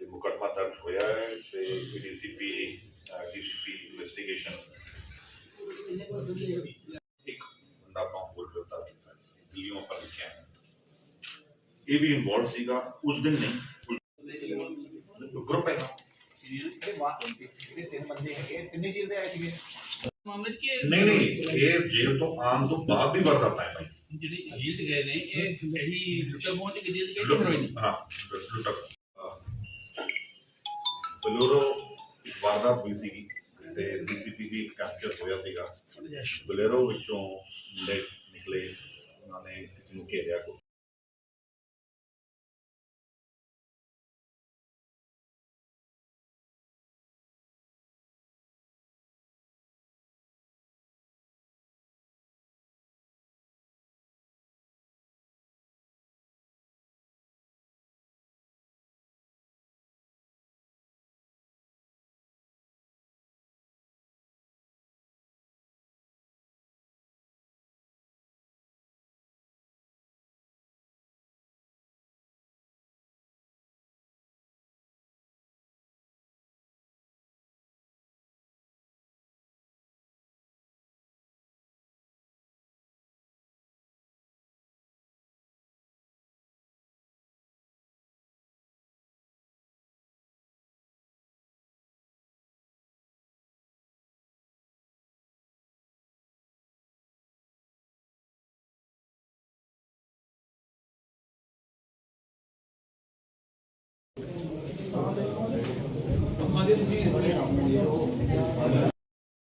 ਤੇ ਮੁਕੱਦਮਾ ਦਰਜ ਹੋਇਆ ਹੈ ਤੇ ਡੀਸੀਪੀ ਡੀਸੀਪੀ ਇਨਵੈਸਟੀਗੇਸ਼ਨ ਇੱਕ ਬੰਦਾ ਆਪਾਂ ਹੋਰ ਗ੍ਰਿਫਤਾਰ ਕੀਤਾ ਦਿੱਲੀੋਂ ਆਪਾਂ ਲਿਖਿਆ ਹੈ ਇਹ ਵੀ ਇਨਵੋਲਵ ਸੀਗਾ ਉਸ ਦਿਨ ਨਹੀਂ ਗਰੁੱਪ ਹੈ ਨਾ ਇਹ ਬਾਤ ਇਹ ਤਿੰਨ ਬੰਦੇ ਮਾਮਲੇ 'ਚ ਕਿ ਨਹੀਂ ਨਹੀਂ ਇਹ ਜੇਲ੍ਹ ਤੋਂ ਆਉਣ ਤੋਂ ਬਾਅਦ ਵੀ ਵਾਰਦਾਤ ਹੈ ਭਾਈ। ਜਿਹੜੇ ਜੇਲ੍ਹ 'ਚ ਗਏ ਨੇ ਇਹ ਇਹੀ ਲੁੱਟਾ ਪਹੁੰਚ ਕੇ ਜੇਲ੍ਹ 'ਚ ਗਏ ਕਿ ਹੋਈ ਹਾਂ ਲੁੱਟਾ ਬਲੋਰੋ ਇੱਕ ਵਾਰਦਾਤ ਹੋਈ ਸੀਗੀ ਤੇ ਸੀਸੀਟੀਵੀ ਕੈਪਚਰ ਹੋਇਆ ਸੀਗਾ। ਬਲੇਰੋ ਵਿੱਚੋਂ ਮੁੰਡੇ ਨਿਕਲੇ ਉਹਨਾਂ ਨੇ ਕਿਸੇ ਨੂੰ ਘੇਰਿਆ ਕੋ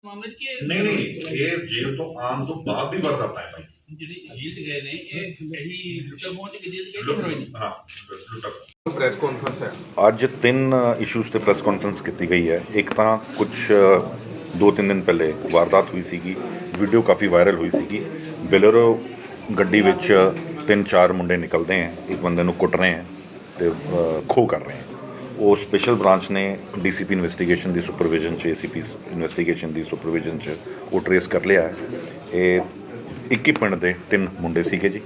ਮਾਮਲੇ 'ਚ ਕਿ ਨਹੀਂ ਨਹੀਂ ਇਹ ਜੇਲ੍ਹ ਤੋਂ ਆਉਣ ਤੋਂ ਬਾਅਦ ਵੀ ਵਾਰਦਾਤ ਹੈ ਭਾਈ। ਜਿਹੜੇ ਜੇਲ੍ਹ 'ਚ ਗਏ ਨੇ ਇਹ ਇਹੀ ਲੁੱਟਾ ਪਹੁੰਚ ਕੇ ਜੇਲ੍ਹ 'ਚ ਗਏ ਕਿ ਹੋਈ ਹਾਂ ਲੁੱਟਾ ਪ੍ਰੈਸ ਕਾਨਫਰੰਸ ਹੈ। ਅੱਜ ਤਿੰਨ ਇਸ਼ੂਜ਼ ਤੇ ਪ੍ਰੈਸ ਕਾਨਫਰੰਸ ਕੀਤੀ ਗਈ ਹੈ। ਇੱਕ ਤਾਂ ਕੁਝ ਦੋ ਤਿੰਨ ਦਿਨ ਪਹਿਲੇ ਵਾਰਦਾਤ ਹੋਈ ਸੀਗੀ ਵੀਡੀਓ ਕਾਫੀ ਵਾਇਰਲ ਹੋਈ ਸੀਗੀ। ਬੈਲਰੋ ਗੱਡੀ ਵਿੱਚ ਤਿੰਨ ਚਾਰ ਮੁੰਡੇ ਨਿਕਲਦੇ ਹੈ। ਇੱਕ ਬੰਦੇ ਨੂੰ ਕੁੱਟ ਰਹੇ ਹੈ ਤੇ ਖੋਹ ਕਰ ਰਹੇ ਹੈ। ਉਹ ਸਪੈਸ਼ਲ ਬ੍ਰਾਂਚ ਨੇ ਡੀਸੀਪੀ ਇਨਵੈਸਟੀਗੇਸ਼ਨ ਦੀ ਸੁਪਰਵਿਜ਼ਨ ਚ ਏਸੀਪੀ ਇਨਵੈਸਟੀਗੇਸ਼ਨ ਦੀ ਸੁਪਰਵਿਜ਼ਨ ਚ ਉਹ ਟਰੇਸ ਕਰ ਲਿਆ ਹੈ। ਇਹ 21 ਪਿੰਡ ਦੇ ਤਿੰਨ ਮੁੰਡੇ ਸੀਗੇ ਜੀ।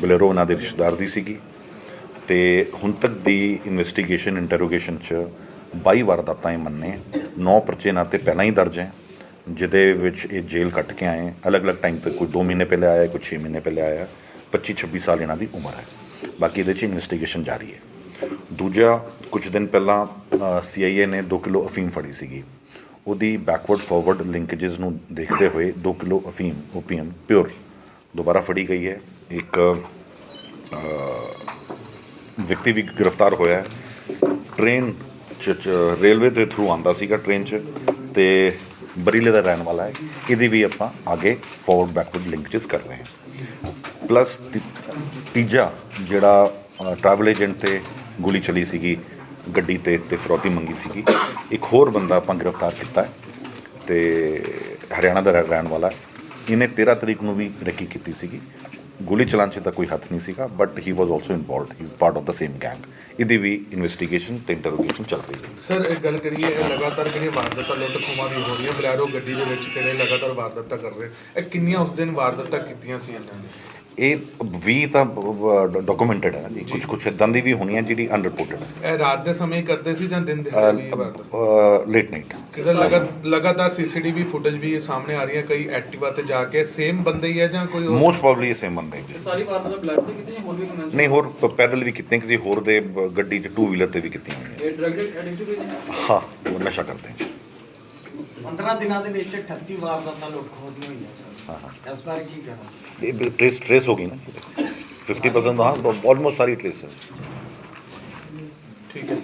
ਬਲੇਰੋ ਉਹਨਾਂ ਦੇ ਰਿਸ਼ਤੇਦਾਰ ਦੀ ਸੀਗੀ ਤੇ ਹੁਣ ਤੱਕ ਦੀ ਇਨਵੈਸਟੀਗੇਸ਼ਨ ਇੰਟਰੋਗੇਸ਼ਨ ਚ 22 ਵਾਰਦਾਤਾਂ ਇਹ ਮੰਨੇ 9 ਪਰਚੇ ਨਾਲ ਤੇ ਪਹਿਲਾਂ ਹੀ ਦਰਜ ਹੈ, ਜਿਹਦੇ ਵਿੱਚ ਇਹ ਜੇਲ੍ਹ ਕੱਟ ਕੇ ਆਏ ਅਲੱਗ-ਅਲੱਗ ਟਾਈਮ ਤੇ ਕੋਈ 2 ਮਹੀਨੇ ਪਹਿਲੇ ਆਇਆ, ਕੋਈ 6 ਮਹੀਨੇ ਪਹਿਲੇ ਆਇਆ। 25 26 ਸਾਲ ਇਹਨਾਂ ਦੀ ਉਮਰ ਹੈ। ਬਾਕੀ ਇਹਦੇ ਚ ਇਨਵੈਸਟੀਗੇਸ਼ਨ ਜਾਰੀ ਹੈ। ਦੂਜਾ, ਕੁਝ ਦਿਨ ਪਹਿਲਾਂ ਸੀਆਈਏ ਨੇ 2 ਕਿਲੋ ਅਫੀਮ ਫੜੀ ਸੀਗੀ। ਉਹਦੀ ਬੈਕਵਰਡ ਫਾਰਵਰਡ ਲਿੰਕੇजेस ਨੂੰ ਦੇਖਦੇ ਹੋਏ 2 ਕਿਲੋ ਅਫੀਮ ਓਪੀਐਮ ਪਿਓਰ ਦੁਬਾਰਾ ਫੜੀ ਗਈ ਹੈ। ਇੱਕ ਵਿਅਕਤੀ ਵੀ ਗ੍ਰਿਫਤਾਰ ਹੋਇਆ ਹੈ। ਟ੍ਰੇਨ ਰੇਲਵੇ ਦੇ ਥਰੂ ਆਂਦਾ ਸੀਗਾ ਟ੍ਰੇਨ 'ਚ ਤੇ ਬਰੀਲੇ ਦਾ ਰਹਿਣ ਵਾਲਾ ਹੈ। ਇਹਦੀ ਵੀ ਆਪਾਂ ਅੱਗੇ ਫਾਰਵਰਡ ਬੈਕਵਰਡ ਲਿੰਕੇजेस ਕਰ ਰਹੇ ਹਾਂ। ਪਲੱਸ ਤੀਜਾ ਜਿਹੜਾ ਟਰੈਵਲ ਏਜੰਟ ਤੇ ਗੋਲੀ ਚਲੀ ਸੀਗੀ, ਗੱਡੀ ਤੇ ਤੇ ਫਰੋਤੀ ਮੰਗੀ ਸੀਗੀ। ਇੱਕ ਹੋਰ ਬੰਦਾ ਆਪਾਂ ਗ੍ਰਿਫਤਾਰ ਕੀਤਾ ਹੈ ਤੇ ਹਰਿਆਣਾ ਦਾ ਰਹਿਣ ਵਾਲਾ ਇਹਨੇ 13 ਤਰੀਕ ਨੂੰ ਵੀ ਰੇਕੀ ਕੀਤੀ ਸੀਗੀ। ਗੋਲੀ ਚਲਾਉਣ 'ਚ ਤਾਂ ਕੋਈ ਹੱਥ ਨਹੀਂ ਸੀਗਾ but he was also involved he is part of the same gang ਇਹਦੀ ਵੀ ਇਨਵੈਸਟੀਗੇਸ਼ਨ ਤੇ ਇੰਟਰੋਗੇਸ਼ਨ ਚੱਲ ਰਹੀ ਹੈ। ਸਰ ਇੱਕ ਗੱਲ ਕਰੀਏ, ਇਹ ਲਗਾਤਾਰ ਜਿਹੜੀਆਂ ਵਾਰਦਾਤਾਂ, ਲੁੱਟ ਖੋਹਾਂ ਦੀ ਹੋ ਰਹੀਆਂ? ਬਲੈਰੋ ਗੱਡੀ ਦੇ ਵਿੱਚ ਕਿਹੜੇ ਲਗਾਤਾਰ ਵਾਰਦਾਤਾਂ ਕਰ ਰਹੇ? ਇਹ ਕਿੰਨੀਆਂ ਉਸ ਦਿਨ ਵਾਰਦਾਤਾਂ ਕੀਤੀਆਂ ਸੀ ਇਹਨਾਂ ਨੇ? ਇਹ ਵੀ ਤਾਂ ਡਾਕੂਮੈਂਟਡ ਹੈ ਜੀ। ਕੁਝ ਕੁਝ ਇਦਾਂ ਦੀ ਵੀ ਹੋਣੀਆਂ ਜਿਹੜੀ ਅਨਰਿਪੋਰਟਡ ਹੈ। ਇਹ ਰਾਤ ਦੇ ਸਮੇਂ ਕਰਦੇ ਸੀ ਜਾਂ ਦਿਨ ਵੀ ਵਾਰਦਾਤ ਲੇਟ ਨਾਈਟ ਕਿਹਦਾ ਲਗਾ ਲਗਾਤਾਰ ਸੀਸੀਟੀਵੀ ਫੁਟੇਜ ਵੀ ਸਾਹਮਣੇ ਆ ਰਹੀਆਂ ਕਈ ਐਕਟਿਵਾ ਤੇ ਜਾ ਕੇ ਸੇਮ ਬੰਦੇ ਹੀ ਹੈ ਜਾਂ ਕੋਈ ਹੋਰ? ਮੋਸਟ ਪ੍ਰੋਬਬਲੀ ਸੇਮ ਬੰਦੇ ਜੀ। ਸਾਰੀ ਵਾਰਦਾਤਾਂ ਬਲੱਡ ਤੇ ਕਿਤੇ ਹੋਰ ਵੀ ਕਿੰਨਾ ਨਹੀਂ ਹੋਰ ਪੈਦਲ ਵੀ ਕੀਤੀਆਂ ਕਿਸੇ ਹੋਰ ਦੇ ਗੱਡੀ 'ਚ ਟੂ ਵੀਲਰ ਤੇ ਵੀ ਕੀਤੀਆਂ ਹੋਈਆਂ। ਇਹ ਡਰਗ ਐਡਿਕਟਿਵ ਨੇ? ਹਾਂ ਉਹ ਨਸ਼ਾ ਕਰਦੇ ਹੈ 15 ਦਿਨਾਂ ਦੇ ਵਿੱਚ 38 ਵਾਰਦਾਤਾਂ ਲੁੱਟ ਖੋਹ ਦੀਆਂ ਹੋਈਆਂ ਸਰ ਹਾਂ ਹਾਂ। ਇਸ ਬਾਰੇ ਕੀ ਕਹਿਣਾ? ਇਹ ਟ੍ਰੇਸ ਟ੍ਰੇਸ ਹੋ ਗਈ ਨਾ। 50% ਹਾਂ ਆਲਮੋਸਟ ਸਾਰੀ ਟ੍ਰੇਸ ਹੈ। ਠੀਕ ਹੈ।